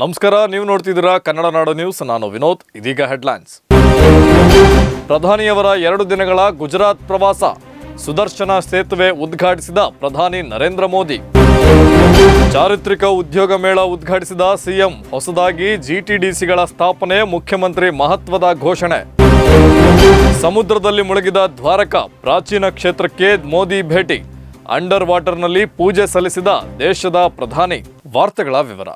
ನಮಸ್ಕಾರ, ನೀವು ನೋಡ್ತಿದ್ದೀರಾ ಕನ್ನಡ ನಾಡು ನ್ಯೂಸ್. ನಾನು ವಿನೋದ್, ಇದೀಗ ಹೆಡ್ಲೈನ್ಸ್. ಪ್ರಧಾನಿಯವರ ಎರಡು ದಿನಗಳ ಗುಜರಾತ್ ಪ್ರವಾಸ, ಸುದರ್ಶನ ಸೇತುವೆ ಉದ್ಘಾಟಿಸಿದ ಪ್ರಧಾನಿ ನರೇಂದ್ರ ಮೋದಿ. ಚಾರಿತ್ರಿಕ ಉದ್ಯೋಗ ಮೇಳ ಉದ್ಘಾಟಿಸಿದ ಸಿಎಂ, ಹೊಸದಾಗಿ ಜಿಟಿಡಿಸಿಗಳ ಸ್ಥಾಪನೆ, ಮುಖ್ಯಮಂತ್ರಿ ಮಹತ್ವದ ಘೋಷಣೆ. ಸಮುದ್ರದಲ್ಲಿ ಮುಳುಗಿದ ದ್ವಾರಕ, ಪ್ರಾಚೀನ ಕ್ಷೇತ್ರಕ್ಕೆ ಮೋದಿ ಭೇಟಿ. ಅಂಡರ್ ವಾಟರ್ನಲ್ಲಿ ಪೂಜೆ ಸಲ್ಲಿಸಿದ ದೇಶದ ಪ್ರಧಾನಿ. ವಾರ್ತೆಗಳ ವಿವರ.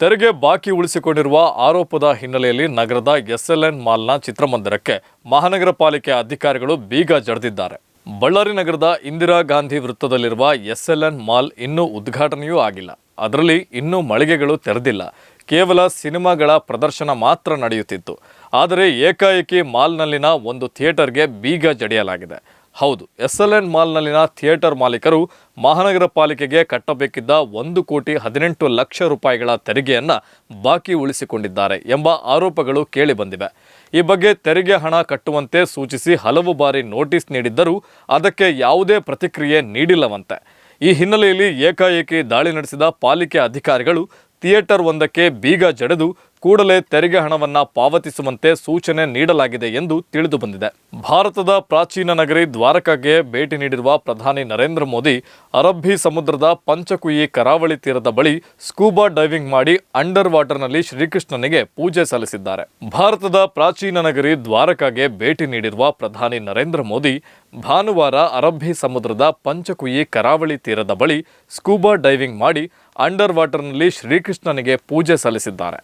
ತೆರಿಗೆ ಬಾಕಿ ಉಳಿಸಿಕೊಂಡಿರುವ ಆರೋಪದ ಹಿನ್ನೆಲೆಯಲ್ಲಿ ನಗರದ ಎಸ್ಎಲ್ಎನ್ ಮಾಲ್ನ ಚಿತ್ರಮಂದಿರಕ್ಕೆ ಮಹಾನಗರ ಪಾಲಿಕೆ ಅಧಿಕಾರಿಗಳು ಬೀಗ ಜಡಿದಿದ್ದಾರೆ. ಬಳ್ಳಾರಿ ನಗರದ ಇಂದಿರಾ ಗಾಂಧಿ ವೃತ್ತದಲ್ಲಿರುವ ಎಸ್ಎಲ್ಎನ್ ಮಾಲ್ ಇನ್ನೂ ಉದ್ಘಾಟನೆಯೂ ಆಗಿಲ್ಲ. ಅದರಲ್ಲಿ ಇನ್ನೂ ಮಳಿಗೆಗಳು ತೆರೆದಿಲ್ಲ. ಕೇವಲ ಸಿನಿಮಾಗಳ ಪ್ರದರ್ಶನ ಮಾತ್ರ ನಡೆಯುತ್ತಿತ್ತು. ಆದರೆ ಏಕಾಏಕಿ ಮಾಲ್ನಲ್ಲಿನ ಒಂದು ಥಿಯೇಟರ್ಗೆ ಬೀಗ ಜಡಿಯಲಾಗಿದೆ. ಹೌದು ಎಸ್ ಎಲ್ ಎನ್ ಮಾಲ್ನಲ್ಲಿನ ಥಿಯೇಟರ್ ಮಾಲೀಕರು ಮಹಾನಗರ ಪಾಲಿಕೆಗೆ ಕಟ್ಟಬೇಕಿದ್ದ ಒಂದು ಕೋಟಿ ಹದಿನೆಂಟು ಲಕ್ಷ ರೂಪಾಯಿಗಳ ತೆರಿಗೆಯನ್ನು ಬಾಕಿ ಉಳಿಸಿಕೊಂಡಿದ್ದಾರೆ ಎಂಬ ಆರೋಪಗಳು ಕೇಳಿಬಂದಿವೆ. ಈ ಬಗ್ಗೆ ತೆರಿಗೆ ಹಣ ಕಟ್ಟುವಂತೆ ಸೂಚಿಸಿ ಹಲವು ಬಾರಿ ನೋಟಿಸ್ ನೀಡಿದ್ದರೂ ಅದಕ್ಕೆ ಯಾವುದೇ ಪ್ರತಿಕ್ರಿಯೆ ನೀಡಿಲ್ಲವಂತೆ. ಈ ಹಿನ್ನೆಲೆಯಲ್ಲಿ ಏಕಾಏಕಿ ದಾಳಿ ನಡೆಸಿದ ಪಾಲಿಕೆ ಅಧಿಕಾರಿಗಳು ಥಿಯೇಟರ್ ಒಂದಕ್ಕೆ ಬೀಗ ಜಡೆದು ಕೂಡಲೇ ತೆರಿಗೆ ಹಣವನ್ನು ಪಾವತಿಸುವಂತೆ ಸೂಚನೆ ನೀಡಲಾಗಿದೆ ಎಂದು ತಿಳಿದು ಬಂದಿದೆ. ಭಾರತದ ಪ್ರಾಚೀನ ನಗರಿ ದ್ವಾರಕಾಗೆ ಭೇಟಿ ನೀಡಿರುವ ಪ್ರಧಾನಿ ನರೇಂದ್ರ ಮೋದಿ ಅರಬ್ಬಿ ಸಮುದ್ರದ ಪಂಚಕುಯಿ ಕರಾವಳಿ ತೀರದ ಬಳಿ ಸ್ಕೂಬಾ ಡೈವಿಂಗ್ ಮಾಡಿ ಅಂಡರ್ ವಾಟರ್ನಲ್ಲಿ ಶ್ರೀಕೃಷ್ಣನಿಗೆ ಪೂಜೆ ಸಲ್ಲಿಸಿದ್ದಾರೆ. ಭಾರತದ ಪ್ರಾಚೀನ ನಗರಿ ದ್ವಾರಕಾಗೆ ಭೇಟಿ ನೀಡಿರುವ ಪ್ರಧಾನಿ ನರೇಂದ್ರ ಮೋದಿ ಭಾನುವಾರ ಅರಬ್ಬಿ ಸಮುದ್ರದ ಪಂಚಕುಯಿ ಕರಾವಳಿ ತೀರದ ಬಳಿ ಸ್ಕೂಬಾ ಡೈವಿಂಗ್ ಮಾಡಿ ಅಂಡರ್ ವಾಟರ್ನಲ್ಲಿ ಶ್ರೀಕೃಷ್ಣನಿಗೆ ಪೂಜೆ ಸಲ್ಲಿಸಿದ್ದಾರೆ.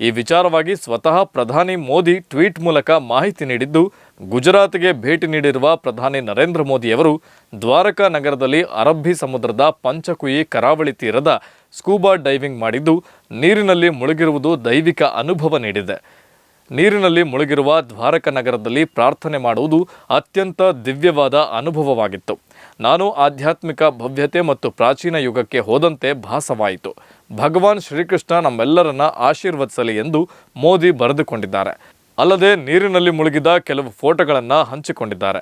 ಈ ವಿಚಾರವಾಗಿ ಸ್ವತಃ ಪ್ರಧಾನಿ ಮೋದಿ ಟ್ವೀಟ್ ಮೂಲಕ ಮಾಹಿತಿ ನೀಡಿದ್ದು, ಗುಜರಾತ್ಗೆ ಭೇಟಿ ನೀಡಿರುವ ಪ್ರಧಾನಿ ನರೇಂದ್ರ ಮೋದಿಯವರು ದ್ವಾರಕಾ ನಗರದಲ್ಲಿ ಅರಬ್ಬಿ ಸಮುದ್ರದ ಪಂಚಕುಯಿ ಕರಾವಳಿ ತೀರದ ಸ್ಕೂಬಾ ಡೈವಿಂಗ್ ಮಾಡಿದ್ದು, ನೀರಿನಲ್ಲಿ ಮುಳುಗಿರುವುದು ದೈವಿಕ ಅನುಭವ ನೀಡಿದೆ. ನೀರಿನಲ್ಲಿ ಮುಳುಗಿರುವ ದ್ವಾರಕ ನಗರದಲ್ಲಿ ಪ್ರಾರ್ಥನೆ ಮಾಡುವುದು ಅತ್ಯಂತ ದಿವ್ಯವಾದ ಅನುಭವವಾಗಿತ್ತು. ನಾನು ಆಧ್ಯಾತ್ಮಿಕ ಭವ್ಯತೆ ಮತ್ತು ಪ್ರಾಚೀನ ಯುಗಕ್ಕೆ ಹೋದಂತೆ ಭಾಸವಾಯಿತು. ಭಗವಾನ್ ಶ್ರೀಕೃಷ್ಣ ನಮ್ಮೆಲ್ಲರನ್ನ ಆಶೀರ್ವದಿಸಲಿ ಎಂದು ಮೋದಿ ಬರೆದುಕೊಂಡಿದ್ದಾರೆ. ಅಲ್ಲದೆ ನೀರಿನಲ್ಲಿ ಮುಳುಗಿದ ಕೆಲವು ಫೋಟೋಗಳನ್ನು ಹಂಚಿಕೊಂಡಿದ್ದಾರೆ.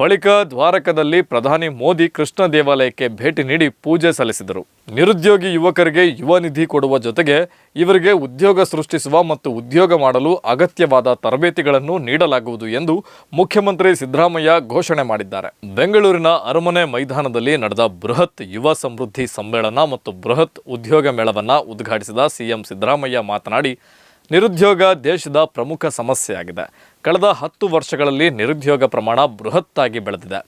ಬಳಿಕ ದ್ವಾರಕದಲ್ಲಿ ಪ್ರಧಾನಿ ಮೋದಿ ಕೃಷ್ಣ ದೇವಾಲಯಕ್ಕೆ ಭೇಟಿ ನೀಡಿ ಪೂಜೆ ಸಲ್ಲಿಸಿದರು. ನಿರುದ್ಯೋಗಿ ಯುವಕರಿಗೆ ಯುವ ನಿಧಿ ಕೊಡುವ ಜೊತೆಗೆ ಇವರಿಗೆ ಉದ್ಯೋಗ ಸೃಷ್ಟಿಸುವ ಮತ್ತು ಉದ್ಯೋಗ ಮಾಡಲು ಅಗತ್ಯವಾದ ತರಬೇತಿಗಳನ್ನು ನೀಡಲಾಗುವುದು ಎಂದು ಮುಖ್ಯಮಂತ್ರಿ ಸಿದ್ದರಾಮಯ್ಯ ಘೋಷಣೆ ಮಾಡಿದ್ದಾರೆ. ಬೆಂಗಳೂರಿನ ಅರಮನೆ ಮೈದಾನದಲ್ಲಿ ನಡೆದ ಬೃಹತ್ ಯುವ ಸಮೃದ್ಧಿ ಸಮ್ಮೇಳನ ಮತ್ತು ಬೃಹತ್ ಉದ್ಯೋಗ ಮೇಳವನ್ನು ಉದ್ಘಾಟಿಸಿದ ಸಿಎಂ ಸಿದ್ದರಾಮಯ್ಯ ಮಾತನಾಡಿ ನಿರುದ್ಯೋಗ ದೇಶದ ಪ್ರಮುಖ ಸಮಸ್ಯೆಯಾಗಿದೆ. ಕಳೆದ ಹತ್ತು ವರ್ಷಗಳಲ್ಲಿ ನಿರುದ್ಯೋಗ ಪ್ರಮಾಣ ಬೃಹತ್ತಾಗಿ ಬೆಳೆದಿದೆ.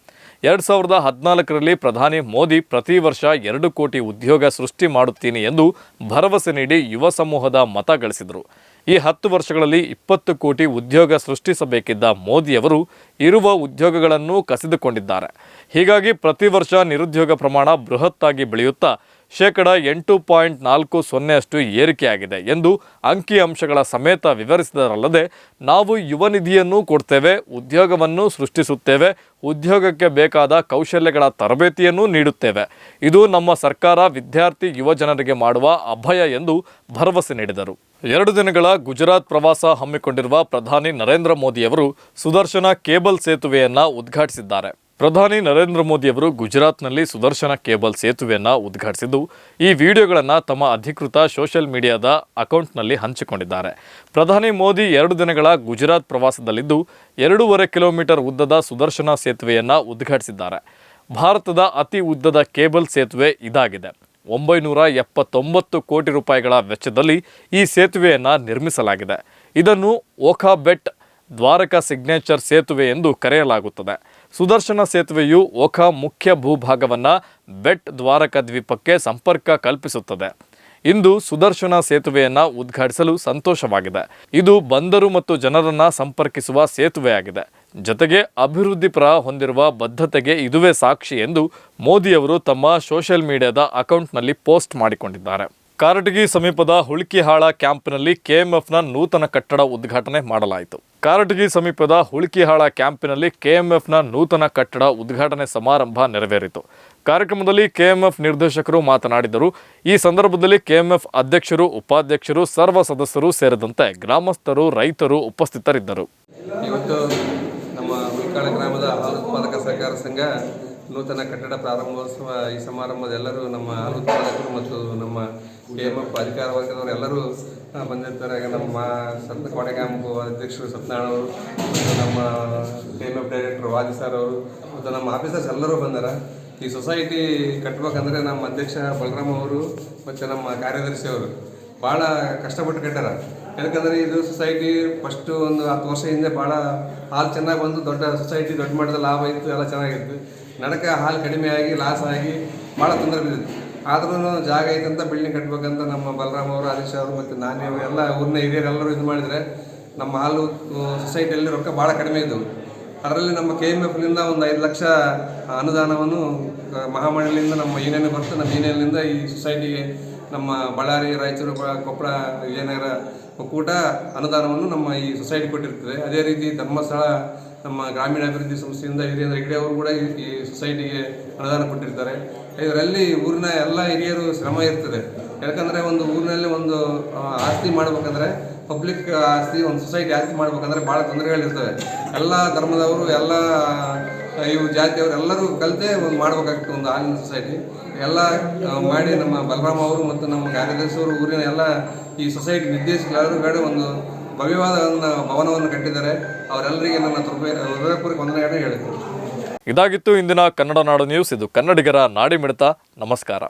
ಎರಡು ಸಾವಿರದ ಹದಿನಾಲ್ಕರಲ್ಲಿ ಪ್ರಧಾನಿ ಮೋದಿ ಪ್ರತಿ ವರ್ಷ ಎರಡು ಕೋಟಿ ಉದ್ಯೋಗ ಸೃಷ್ಟಿ ಮಾಡುತ್ತೀನಿ ಎಂದು ಭರವಸೆ ನೀಡಿ ಯುವ ಸಮೂಹದ ಮತ ಗಳಿಸಿದರು. ಈ ಹತ್ತು ವರ್ಷಗಳಲ್ಲಿ ಇಪ್ಪತ್ತು ಕೋಟಿ ಉದ್ಯೋಗ ಸೃಷ್ಟಿಸಬೇಕಿದ್ದ ಮೋದಿಯವರು ಇರುವ ಉದ್ಯೋಗಗಳನ್ನು ಕಸಿದುಕೊಂಡಿದ್ದಾರೆ. ಹೀಗಾಗಿ ಪ್ರತಿ ವರ್ಷ ನಿರುದ್ಯೋಗ ಪ್ರಮಾಣ ಬೃಹತ್ತಾಗಿ ಬೆಳೆಯುತ್ತಾ ಶೇಕಡ ಎಂಟು ಪಾಯಿಂಟ್ ನಾಲ್ಕು ಸೊನ್ನೆಯಷ್ಟು ಏರಿಕೆಯಾಗಿದೆ ಎಂದು ಅಂಕಿಅಂಶಗಳ ಸಮೇತ ವಿವರಿಸಿದರಲ್ಲದೆ, ನಾವು ಯುವ ನಿಧಿಯನ್ನು ಕೊಡ್ತೇವೆ, ಉದ್ಯೋಗವನ್ನು ಸೃಷ್ಟಿಸುತ್ತೇವೆ, ಉದ್ಯೋಗಕ್ಕೆ ಬೇಕಾದ ಕೌಶಲ್ಯಗಳ ತರಬೇತಿಯನ್ನು ನೀಡುತ್ತೇವೆ. ಇದು ನಮ್ಮ ಸರ್ಕಾರ ವಿದ್ಯಾರ್ಥಿ ಯುವ ಜನರಿಗೆ ಮಾಡುವ ಅಭಯ ಎಂದು ಭರವಸೆ ನೀಡಿದರು. ಎರಡು ದಿನಗಳ ಗುಜರಾತ್ ಪ್ರವಾಸ ಹಮ್ಮಿಕೊಂಡಿರುವ ಪ್ರಧಾನಿ ನರೇಂದ್ರ ಮೋದಿಯವರು ಸುದರ್ಶನ ಕೇಬಲ್ ಸೇತುವೆಯನ್ನು ಉದ್ಘಾಟಿಸಿದ್ದಾರೆ. ಪ್ರಧಾನಿ ನರೇಂದ್ರ ಮೋದಿಯವರು ಗುಜರಾತ್ನಲ್ಲಿ ಸುದರ್ಶನ ಕೇಬಲ್ ಸೇತುವೆಯನ್ನು ಉದ್ಘಾಟಿಸಿದ್ದು, ಈ ವಿಡಿಯೋಗಳನ್ನು ತಮ್ಮ ಅಧಿಕೃತ ಸೋಷಿಯಲ್ ಮೀಡಿಯಾದ ಅಕೌಂಟ್ನಲ್ಲಿ ಹಂಚಿಕೊಂಡಿದ್ದಾರೆ. ಪ್ರಧಾನಿ ಮೋದಿ ಎರಡು ದಿನಗಳ ಗುಜರಾತ್ ಪ್ರವಾಸದಲ್ಲಿದ್ದು, ಎರಡೂವರೆ ಕಿಲೋಮೀಟರ್ ಉದ್ದದ ಸುದರ್ಶನ ಸೇತುವೆಯನ್ನು ಉದ್ಘಾಟಿಸಿದ್ದಾರೆ. ಭಾರತದ ಅತಿ ಉದ್ದದ ಕೇಬಲ್ ಸೇತುವೆ ಇದಾಗಿದೆ. ಒಂಬೈನೂರ ಎಪ್ಪತ್ತೊಂಬತ್ತು ಕೋಟಿ ರೂಪಾಯಿಗಳ ವೆಚ್ಚದಲ್ಲಿ ಈ ಸೇತುವೆಯನ್ನು ನಿರ್ಮಿಸಲಾಗಿದೆ. ಇದನ್ನು ಓಖಾ ಬೆಟ್ ದ್ವಾರಕ ಸಿಗ್ನೇಚರ್ ಸೇತುವೆ ಎಂದು ಕರೆಯಲಾಗುತ್ತದೆ. ಸುದರ್ಶನ ಸೇತುವೆಯು ಒಖ ಮುಖ್ಯ ಭೂಭಾಗವನ್ನು ಬೆಟ್ ದ್ವಾರಕ ದ್ವೀಪಕ್ಕೆ ಸಂಪರ್ಕ ಕಲ್ಪಿಸುತ್ತದೆ. ಇಂದು ಸುದರ್ಶನ ಸೇತುವೆಯನ್ನು ಉದ್ಘಾಟಿಸಲು ಸಂತೋಷವಾಗಿದೆ. ಇದು ಬಂದರು ಮತ್ತು ಜನರನ್ನು ಸಂಪರ್ಕಿಸುವ ಸೇತುವೆಯಾಗಿದೆ. ಜೊತೆಗೆ ಅಭಿವೃದ್ಧಿ ಪರ ಹೊಂದಿರುವ ಬದ್ಧತೆಗೆ ಇದುವೇ ಸಾಕ್ಷಿ ಎಂದು ಮೋದಿಯವರು ತಮ್ಮ ಸೋಷಿಯಲ್ ಮೀಡಿಯಾದ ಅಕೌಂಟ್ನಲ್ಲಿ ಪೋಸ್ಟ್ ಮಾಡಿಕೊಂಡಿದ್ದಾರೆ. ಕಾರಟಗಿ ಸಮೀಪದ ಹುಳಿಕಿಹಾಳ ಕ್ಯಾಂಪಿನಲ್ಲಿ ಕೆಎಂಎಫ್ನ ನೂತನ ಕಟ್ಟಡ ಉದ್ಘಾಟನೆ ಮಾಡಲಾಯಿತು. ಕಾರಟಗಿ ಸಮೀಪದ ಹುಳಿಕಿಹಾಳ ಕ್ಯಾಂಪಿನಲ್ಲಿ ಕೆಎಂಎಫ್ನ ನೂತನ ಕಟ್ಟಡ ಉದ್ಘಾಟನೆ ಸಮಾರಂಭ ನೆರವೇರಿತು. ಕಾರ್ಯಕ್ರಮದಲ್ಲಿ ಕೆಎಂಎಫ್ ನಿರ್ದೇಶಕರು ಮಾತನಾಡಿದರು. ಈ ಸಂದರ್ಭದಲ್ಲಿ ಕೆಎಂಎಫ್ ಅಧ್ಯಕ್ಷರು, ಉಪಾಧ್ಯಕ್ಷರು, ಸರ್ವ ಸದಸ್ಯರು ಸೇರಿದಂತೆ ಗ್ರಾಮಸ್ಥರು, ರೈತರು ಉಪಸ್ಥಿತರಿದ್ದರು. ಇವತ್ತು ನಮ್ಮ ಗ್ರಾಮದ ಸಂಘ ನೂತನ ಕಟ್ಟಡ ಪ್ರಾರಂಭೋತ್ಸವ ಈ ಸಮಾರಂಭದ ಎಲ್ಲರೂ ನಮ್ಮ ಹಾಲು ಉತ್ಪಾದಕರು ಮತ್ತು ನಮ್ಮ ಕೆ ಎಫ್ ಅಧಿಕಾರ ವರ್ಗದವರು ಎಲ್ಲರೂ ಬಂದಿರ್ತಾರೆ. ನಮ್ಮ ಸಂತ ಕೋಟೆ ಕ್ಯಾಂಪ್ ಅಧ್ಯಕ್ಷರು ಸತ್ಯನಾರಾಯಣ ಅವರು ಮತ್ತು ನಮ್ಮ K F director Vadi sir ಅವರು ಮತ್ತು ನಮ್ಮ ಆಫೀಸರ್ಸ್ ಎಲ್ಲರೂ ಬಂದಾರ. ಈ ಸೊಸೈಟಿ ಕಟ್ಟಬೇಕಂದ್ರೆ ನಮ್ಮ ಅಧ್ಯಕ್ಷ ಬಲರಾಮ್ ಅವರು ಮತ್ತು ನಮ್ಮ ಕಾರ್ಯದರ್ಶಿ ಅವರು ಭಾಳ ಕಷ್ಟಪಟ್ಟು ಕಟ್ಟಾರ. ಯಾಕಂದರೆ ಇದು ಸೊಸೈಟಿ ಫಸ್ಟು ಒಂದು ಹತ್ತು ವರ್ಷ ಹಿಂದೆ ಭಾಳ ಹಾಲು ಚೆನ್ನಾಗಿ ಬಂದು ದೊಡ್ಡ ಸೊಸೈಟಿ ದೊಡ್ಡ ಮಟ್ಟದ ಲಾಭ ಇತ್ತು, ಎಲ್ಲ ಚೆನ್ನಾಗಿತ್ತು. ನಡಕ ಹಾಲು ಕಡಿಮೆ ಆಗಿ ಲಾಸ್ ಆಗಿ ಭಾಳ ತೊಂದರೆ ಬಿದ್ದಿತ್ತು ಆದ್ರೂ ಜಾಗ ಐತಂತ ಬಿಲ್ಡಿಂಗ್ ಕಟ್ಟಬೇಕಂತ ನಮ್ಮ ಬಲರಾಮ್ ಅವರು, ಹರೀಶ್ ಅವರು ಮತ್ತು ನಾನೇ ಎಲ್ಲ ಊರಿನ ಹಿರಿಯರು ಎಲ್ಲರೂ ಇದು ಮಾಡಿದರೆ ನಮ್ಮ ಹಾಲು ಸೊಸೈಟಿಯಲ್ಲಿ ರೊಕ್ಕ ಭಾಳ ಕಡಿಮೆ ಇದ್ದವು. ಅದರಲ್ಲಿ ನಮ್ಮ ಕೆ ಎಂ ಎಫ್ನಿಂದ ಒಂದು ಐದು ಲಕ್ಷ ಅನುದಾನವನ್ನು ಮಹಾಮಂಡಳಿಯಿಂದ ನಮ್ಮ ಯೂನಿಯನ್ ಬರ್ತು. ನಮ್ಮ ಯೂನಿಯನ್ನಿಂದ ಈ ಸೊಸೈಟಿಗೆ ನಮ್ಮ ಬಳ್ಳಾರಿ, ರಾಯಚೂರು ಕೊಪ್ಪಳ ವಿಜಯನಗರ ಒಕ್ಕೂಟ ಅನುದಾನವನ್ನು ನಮ್ಮ ಈ ಸೊಸೈಟಿ ಕೊಟ್ಟಿರ್ತದೆ. ಅದೇ ರೀತಿ ಧರ್ಮಸ್ಥಳ ನಮ್ಮ ಗ್ರಾಮೀಣಾಭಿವೃದ್ಧಿ ಸಂಸ್ಥೆಯಿಂದ ಹಿರಿಯ ಹೆಗ್ಡೆ ಅವರು ಕೂಡ ಈ- ಸೊಸೈಟಿಗೆ ಅನುದಾನ ಕೊಟ್ಟಿರ್ತಾರೆ. ಇದರಲ್ಲಿ ಊರಿನ ಎಲ್ಲ ಹಿರಿಯರು ಶ್ರಮ ಇರ್ತದೆ. ಯಾಕಂದರೆ ಒಂದು ಊರಿನಲ್ಲಿ ಒಂದು ಆಸ್ತಿ ಮಾಡ್ಬೇಕಂದ್ರೆ ಪಬ್ಲಿಕ್ ಆಸ್ತಿ, ಒಂದು ಸೊಸೈಟಿ ಆಸ್ತಿ ಮಾಡ್ಬೇಕಂದ್ರೆ ಭಾಳ ತೊಂದರೆಗಳಿರ್ತವೆ. ಎಲ್ಲ ಧರ್ಮದವರು, ಎಲ್ಲ ಇವು ಜಾತಿಯವರು ಎಲ್ಲರೂ ಕಲಿತೇ ಒಂದು ಮಾಡ್ಬೇಕಾಗ್ತದೆ ಒಂದು ಆನ್ಲೈನ್ ಸೊಸೈಟಿ ಎಲ್ಲ ಮಾಡಿ ನಮ್ಮ ಬಲರಾಮ್ ಅವರು ಮತ್ತು ನಮ್ಮ ಕಾರ್ಯದರ್ಶಿಯವರು ಊರಿನ ಎಲ್ಲ ಈ ಸೊಸೈಟಿ ನಿರ್ದೇಶಕರು ಒಂದು ಭವ್ಯವಾದ ಒಂದು ಭವನವನ್ನು ಕಟ್ಟಿದ್ದಾರೆ ಅವರೆಲ್ಲರಿಗೆ ನನ್ನ ಹೃದಯ ಹೃದಯಪೂರ್ವಕ ವಂದನೆಯನ್ನು ಹೇಳಿದ್ದೇನೆ ಇದಾಗಿತ್ತು ಇಂದಿನ ಕನ್ನಡ ನಾಡು ನ್ಯೂಸ್. ಇದು ಕನ್ನಡಿಗರ ನಾಡಿ ಮಿಡಿತ ನಮಸ್ಕಾರ.